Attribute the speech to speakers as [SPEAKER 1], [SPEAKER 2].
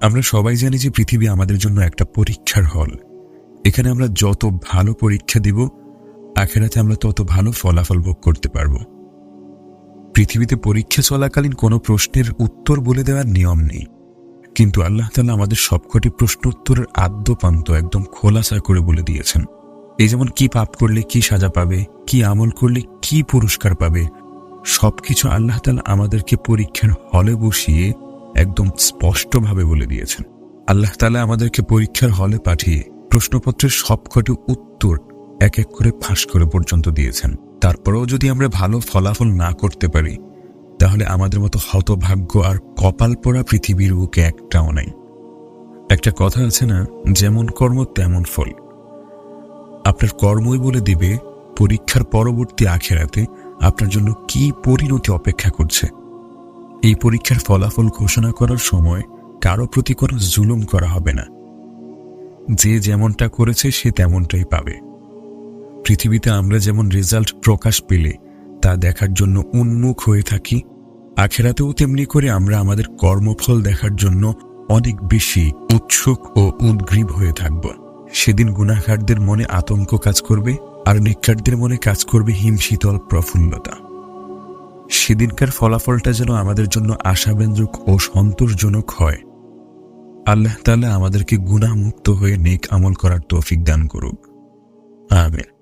[SPEAKER 1] আমরা সবাই জানি যে পৃথিবী আমাদের জন্য একটা পরীক্ষার হল। এখানে আমরা যত ভালো পরীক্ষা দিব, আখেরাতে আমরা তত ভালো ফলাফল ভোগ করতে পারব। পৃথিবীতে পরীক্ষা চলাকালীন কোনো প্রশ্নের উত্তর বলে দেওয়ার নিয়ম নেই। কিন্তু আল্লাহ তালা আমাদের সবকটি প্রশ্ন উত্তরের আদ্যপান্ত একদম খোলাসা করে বলে দিয়েছেন। এই যেমন কি পাপ করলে কি সাজা পাবে, কি আমল করলে কি পুরস্কার পাবে, সবকিছু আল্লাহ তালা আমাদেরকে পরীক্ষার হলে বসিয়ে একদম স্পষ্টভাবে বলে দিয়েছেন। আল্লাহ তালা আমাদেরকে পরীক্ষার হলে পাঠিয়ে প্রশ্নপত্রের সবকটি উত্তর এক এক করে ফাঁস করে পর্যন্ত দিয়েছেন। তারপরেও যদি আমরা ভালো ফলাফল না করতে পারি, তাহলে আমাদের মতো হতভাগ্য আর কপাল পড়া পৃথিবীর বুকে একটাও নাই। একটা কথা আছে না, যেমন কর্ম তেমন ফল। আপনার কর্মই বলে দিবে, পরীক্ষার পরবর্তী আখেরাতে আপনার জন্য কি পরিণতি অপেক্ষা করছে। এই পরীক্ষার ফলাফল ঘোষণা করার সময় কারও প্রতি কোনো জুলুম করা হবে না। যে যেমনটা করেছে, সে তেমনটাই পাবে। পৃথিবীতে আমরা যেমন রেজাল্ট প্রকাশ পেলে, তা দেখার জন্য উন্মুখ হয়ে থাকি, আখেরাতেও তেমনি করে আমরা আমাদের কর্মফল দেখার জন্য অনেক বেশি উৎসুক ও উদ্গ্রীব হয়ে থাকব। সেদিন গুণাখারদের মনে আতঙ্ক কাজ করবে, আর নিক্ষারদের মনে কাজ করবে হিমশীতল প্রফুল্লতা। সেদিনকার ফলাফলটা যেন আমাদের জন্য আশাব্যঞ্জক ও সন্তোষজনক হয়। আল্লাহ তালা আমাদেরকে গুণামুক্ত হয়ে নেক আমল করার তৌফিক দান করুক। আমিন।